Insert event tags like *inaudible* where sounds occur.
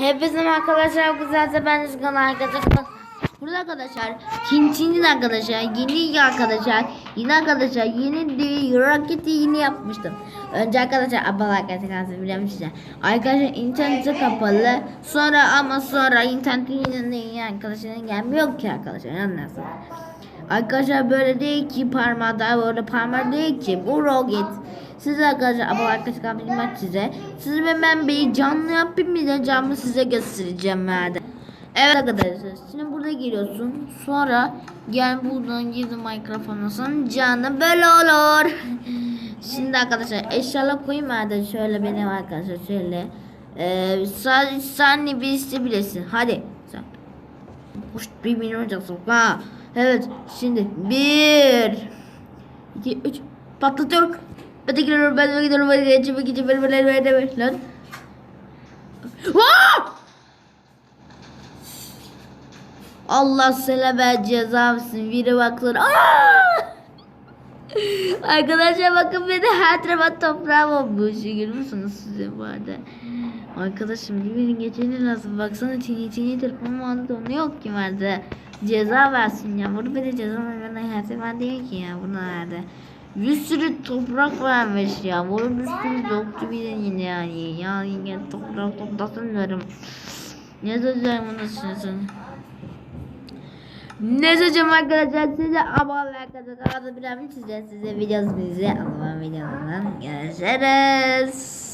Hepinize arkadaşlar güzelse ben Rızkan arkadaşlar. Burada arkadaşlar Tintin'in arkadaşlar yeni arkadaşlar yeni arkadaşlar yeni bir roketi yeni yapmıştım. Önce arkadaşlar abla arkadaşlar biliyorum size. Arkadaşlar interneti kapalı sonra ama sonra internetin yeni arkadaşların gelmiyor ki arkadaşlar anlarsın. Arkadaşlar böyle değil ki parmağı da böyle parmağı değil ki bu roket. Size arkadaşlar abone arkadaşlar bilmem size. Sizi ve ben bir canlı yapayım bir de canlı size göstereceğim nerede. Evet arkadaşlar şimdi burada giriyorsun. Sonra gel buradan gizli mikrofonlasın canlı böyle olur. *laughs* Şimdi arkadaşlar eşyalar koyayım nerede şöyle benim arkadaşlar şöyle. Ee, sadece sen birisi bilesin. Hadi sen. Hoş bir milyon olacaksın. Ha. Evet şimdi bir iki üç patlatıyor. Ötekileri ben de gidiyorum ben de geçip ben ben ben ben lan. Vaa! Allah sana ben ceza versin. Biri baklar. Aa! Arkadaşlar bakın beni her tarafa toprağım olmuş. Görüyor musunuz size bu arada? Arkadaşım birinin geçeni lazım. Baksana tini tini telefonum aldı donuyor ki vardı. Ceza versin ya. Burada bir de ceza vermeden her sefer değil ki ya bunlarda. Bir sürü toprak vermiş ya. Bunun üstünü doktu bir de yine yani. Ya yine toprak toplasın diyorum. Ne diyeceğim bunu düşünsün. Ne diyeceğim arkadaşlar size abone arkadaşlar. Adı bilemem size size videosu bize abone videolarından görüşürüz.